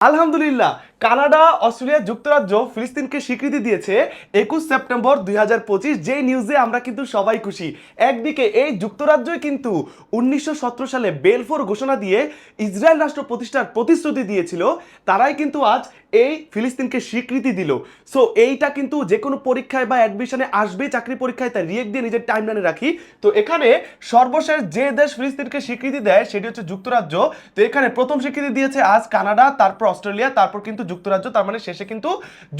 আলহামদুলিল্লাহ। Canada, Australia, যুক্তরাজ্য, ফিলিস্তিনকে স্বীকৃতি দিয়েছে একুশ সেপ্টেম্বর দুই হাজার পঁচিশ যে নিউজে আমরা কিন্তু সবাই খুশি। একদিকে এই যুক্তরাজ্যই কিন্তু উনিশশো সতেরো সালে বেলফোর ঘোষণা দিয়ে ইসরায়েল রাষ্ট্র প্রতিষ্ঠার প্রতিশ্রুতি দিয়েছিল, তারাই কিন্তু আজ এই ফিলিস্তিনকে স্বীকৃতি দিল। সো এইটা কিন্তু যে কোনো পরীক্ষায় বা অ্যাডমিশনে আসবে, চাকরি পরীক্ষায়, তাই রিয়েক দিয়ে নিজের টাইমলাইনে রাখি। তো এখানে সর্বশেষ যে দেশ ফিলিস্তিনকে স্বীকৃতি দেয়, সেটি হচ্ছে যুক্তরাজ্য। তো এখানে প্রথম স্বীকৃতি দিয়েছে আজ কানাডা, তারপর অস্ট্রেলিয়া, তারপর কিন্তু যুক্তরাজ্য, তার মানে শেষে কিন্তু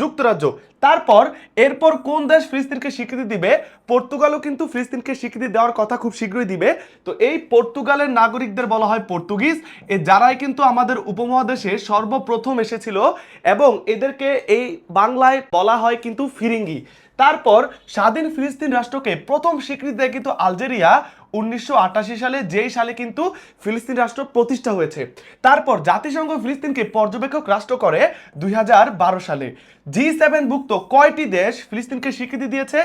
যুক্তরাজ্য। তারপর, এরপর কোন দেশ ফিলিস্তিনকে স্বীকৃতি দিবে? পর্তুগালও কিন্তু ফিলিস্তিনকে স্বীকৃতি দেওয়ার কথা খুব শীঘ্রই দিবে। তো এই পর্তুগালের নাগরিকদের বলা হয় পর্তুগিজ। এ যারাই কিন্তু আমাদের উপমহাদেশে সর্বপ্রথম এসেছিল এবং এদেরকে এই বাংলায় বলা হয় কিন্তু ফিরিঙ্গি। তারপর স্বাধীন ফিলিস্তিন রাষ্ট্রকে প্রথম স্বীকৃতি দেয় কিন্তু আলজেরিয়া। উনিশশো আটাশি সালে যেই সালে কিন্তু ফিলিস্তিন রাষ্ট্র প্রতিষ্ঠা হয়েছে। তারপর জাতিসংঘ ফিলিস্তিনকে পর্যবেক্ষক রাষ্ট্র করে দুই হাজার বারো সালে। জি সেভেন ভুক্ত কয়টি দেশ ফিলিস্তিনকে স্বীকৃতি দিয়েছে?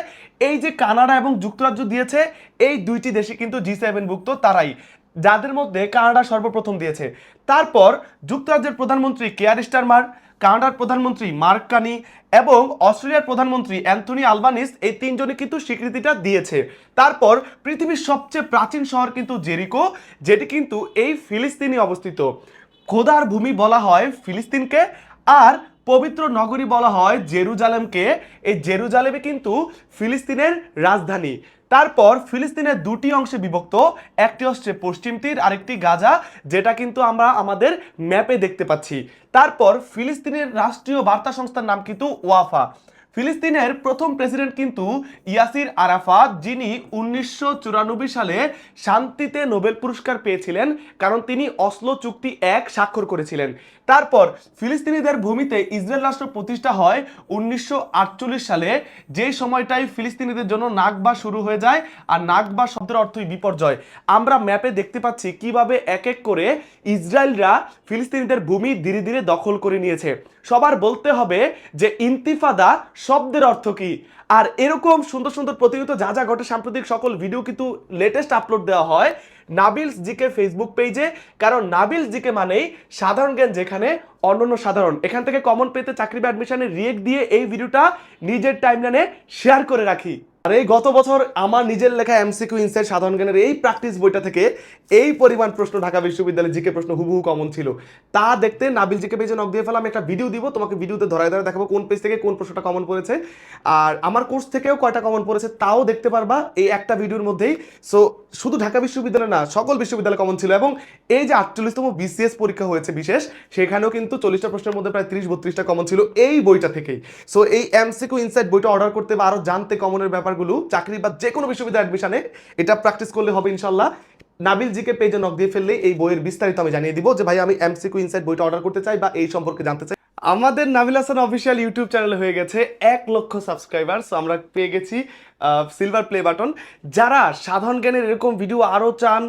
এই যে কানাডা এবং যুক্তরাজ্য দিয়েছে, এই দুইটি দেশে কিন্তু জি সেভেন ভুক্ত তারাই, যাদের মধ্যে কানাডা সর্বপ্রথম দিয়েছে। তারপর যুক্তরাজ্যের প্রধানমন্ত্রী কেয়ার স্টারমার কানাডার প্রধানমন্ত্রী মার্ক কানি এবং অস্ট্রেলিয়ার প্রধানমন্ত্রী অ্যান্থনি আলবানিস এই তিনজনে কিন্তু স্বীকৃতিটা দিয়েছে। তারপর পৃথিবীর সবচেয়ে প্রাচীন শহর কিন্তু জেরিকো, যেটি কিন্তু এই ফিলিস্তিনি অবস্থিত। খোদার ভূমি বলা হয় ফিলিস্তিনকে আর পবিত্র নগরী বলা হয় জেরুজালেমকে। এই জেরুজালেমে কিন্তু ফিলিস্তিনের রাজধানী। তারপর ফিলিস্তিনের দুটি অংশে বিভক্ত, একটি হচ্ছে পশ্চিম তীর, আরেকটি গাজা, যেটা কিন্তু আমরা আমাদের ম্যাপে দেখতে পাচ্ছি। তারপর ফিলিস্তিনের রাষ্ট্রীয় বার্তা সংস্থার নাম কিন্তু ওয়াফা। ফিলিস্তিনের প্রথম প্রেসিডেন্ট কিন্তু ইয়াসির আরাফাত, যিনি উনিশশো চুরানব্বই সালে শান্তিতে নোবেল পুরস্কার পেয়েছিলেন কারণ তিনি অসলো চুক্তি এক স্বাক্ষর করেছিলেন। তারপর ফিলিস্তিনিদের ভূমিতে ইসরায়েল রাষ্ট্র প্রতিষ্ঠা হয় উনিশশো আটচল্লিশ সালে। যে সময়টাই ফিলিস্তিনিদের জন্য নাগবা শুরু হয়ে যায় আর নাগবা শব্দের অর্থই বিপর্যয়। আমরা ম্যাপে দেখতে পাচ্ছি কীভাবে এক এক করে ইসরায়েলরা ফিলিস্তিনিদের ভূমি ধীরে ধীরে দখল করে নিয়েছে। সবার বলতে হবে যে ইন্তিফাদা শব্দের অর্থ কি? আর এরকম সুন্দর সুন্দর প্রতিনিয়ত যা যা ঘটে সাম্প্রতিক সকল ভিডিও কিন্তু লেটেস্ট আপলোড দেওয়া হয় নাবিলস জিকে ফেসবুক পেজে কারণ নাবিলস জিকে মানেই সাধারণ জ্ঞান যেখানে অন্যান্য সাধারণ। এখান থেকে কমন পেতে চাকরি বা অ্যাডমিশনের রিয়েক্ট দিয়ে এই ভিডিওটা নিজের টাইমলাইনে শেয়ার করে রাখি। আর এই গত বছর আমার নিজের লেখা এমসিকিউ ইনসাইড সাধারণ জ্ঞানের এই প্র্যাকটিস বইটা থেকে এই পরিমাণ প্রশ্ন ঢাকা বিশ্ববিদ্যালয়ের জিকে প্রশ্ন হুবহু কমন ছিল। তা দেখতে নাবিল জিকে পেজে নক দিয়ে ফেলা আমি একটা ভিডিও দিব, তোমাকে ভিডিওতে ধরায় ধরে দেখাবো কোন পেজ থেকে কোন প্রশ্নটা কমন পড়েছে। আর আমার কোর্স থেকেও কয়টা কমন পড়েছে তাও দেখতে পারবা এই একটা ভিডিওর মধ্যেই। সো শুধু ঢাকা বিশ্ববিদ্যালয় না, সকল বিশ্ববিদ্যালয় কমন ছিল এবং এই যে আটচল্লিশতম বিসিএস পরীক্ষা হয়েছে বিশেষ, সেখানেও কিন্তু চল্লিশটা প্রশ্নের মধ্যে প্রায় ত্রিশ, বত্রিশটা কমন ছিল এই বইটা থেকেই। সো এই এমসিকিউ ইনসাইট বইটা অর্ডার করতে বা আরও জানতে কমনের ব্যাপারগুলো চাকরি বা যে কোনো বিশ্ববিদ্যালয় অ্যাডমিশনে এটা প্র্যাকটিস করলে হবে ইনশাল্লাহ নাবিল জিকে পেজে নক দিয়ে ফেললে এই বইয়ের বিস্তারিত আমি জানিয়ে দিব যে, ভাই, আমি এমসিকিউ ইনসাইট বইটা অর্ডার করতে চাই বা এই সম্পর্কে জানতে চাই। আমাদের Nabil Hasan official YouTube channel হয়ে গেছে এক লক্ষ সাবস্ক্রাইবার আমরা পেয়ে গেছি সিলভার প্লে বাটন যারা সাধারণ জ্ঞানের এরকম ভিডিও আরও চান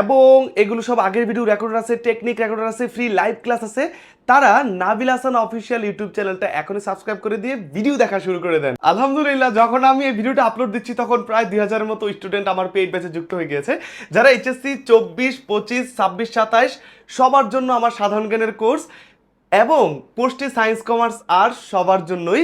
এবং এগুলো সব আগের ভিডিও রেকর্ডার আছে টেকনিক রেকর্ডার আছে ফ্রি লাইভ ক্লাস আছে, তারা নাবিল হাসান অফিসিয়াল ইউটিউব চ্যানেলটা এখনই সাবস্ক্রাইব করে দিয়ে ভিডিও দেখা শুরু করে দেন। আলহামদুলিল্লাহ, যখন আমি এই ভিডিওটা আপলোড দিচ্ছি, তখন প্রায় দুই হাজারের মতো স্টুডেন্ট আমার পেইড ব্যাচে যুক্ত হয়ে গিয়েছে। যারা এইচএসসি চব্বিশ, পঁচিশ, ছাব্বিশ, সাতাইশ, সবার জন্য আমার সাধারণ জ্ঞানের কোর্স এবং পোস্টে সায়েন্স কমার্স আর্টস সবার জন্যই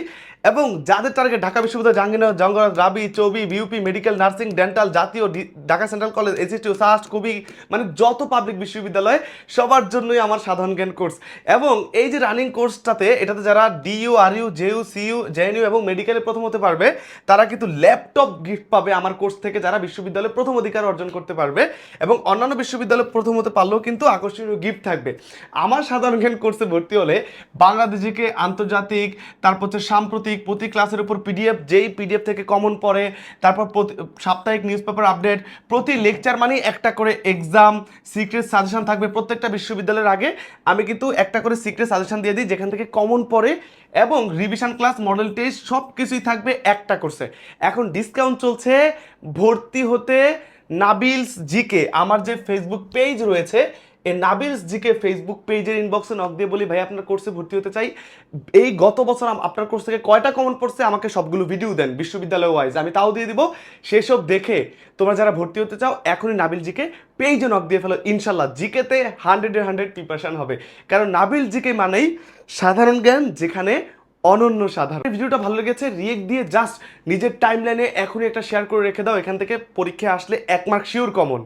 এবং যাদের টার্গেট ঢাকা বিশ্ববিদ্যালয়, জাহাঙ্গীরনগর জঙ্গল রাবি, চবি বিউপি মেডিকেল নার্সিং ডেন্টাল জাতীয় ঢাকা সেন্ট্রাল কলেজ এসিস্টিউ সাস্ট কবি মানে যত পাবলিক বিশ্ববিদ্যালয়, সবার জন্যই আমার সাধারণ জ্ঞান কোর্স এবং এই যে রানিং কোর্সটাতে এটাতে যারা DU RU JU CU JNU এবং মেডিকেলে প্রথম হতে পারবে, তারা কিন্তু ল্যাপটপ গিফট পাবে আমার কোর্স থেকে যারা বিশ্ববিদ্যালয়ে প্রথম অধিকার অর্জন করতে পারবে এবং অন্যান্য বিশ্ববিদ্যালয়ে প্রথম হতে পারলেও কিন্তু আকর্ষণীয় গিফট থাকবে। আমার সাধারণ জ্ঞান কোর্সে ভর্তি হলে বাংলাদেশিকে আন্তর্জাতিক, তারপর হচ্ছে সাম্প্রতিক প্রতি ক্লাসের উপর পিডিএফ যেই পিডিএফ থেকে কমন পড়ে, তারপর সাপ্তাহিক নিউজ পেপার আপডেট প্রতি লেকচার মানেই একটা করে এক্সাম সিক্রেট সাজেশন থাকবে প্রত্যেকটা বিশ্ববিদ্যালয়ের আগে। আমি কিন্তু একটা করে সিক্রেট সাজেশন দিয়ে দিই, যেখান থেকে কমন পড়ে এবং রিভিশন ক্লাস মডেল টেস্ট সব কিছুই থাকবে একটা কোর্সে এখন ডিসকাউন্ট চলছে ভর্তি হতে নাবিলস জিকে, আমার যে ফেসবুক পেজ রয়েছে এই নাবিলস জিকে ফেসবুক পেজের ইনবক্সে নক দিয়ে বলি, ভাই, আপনার কোর্সে ভর্তি হতে চাই। এই গত বছর আপনার কোর্স থেকে কয়টা কমন পড়ছে আমাকে সবগুলো ভিডিও দেন বিশ্ববিদ্যালয় ওয়াইজ আমি তাও দিয়ে দিব। সেসব দেখে তোমরা যারা ভর্তি হতে চাও, এখনই নাবিল জিকে পেজে নক দিয়ে ফেলো। ইনশাল্লাহ জিকেতে হান্ড্রেডে হান্ড্রেড প্রিপারেশন হবে। কারণ নাবিল জিকে মানেই সাধারণ জ্ঞান, যেখানে অনন্য সাধারণ। ভিডিওটা ভালো লেগেছে রিয়েক্ট দিয়ে জাস্ট নিজের টাইম লাইনে এখনই একটা শেয়ার করে রেখে দাও। এখান থেকে পরীক্ষা আসলে এক মার্ক শিওর কমন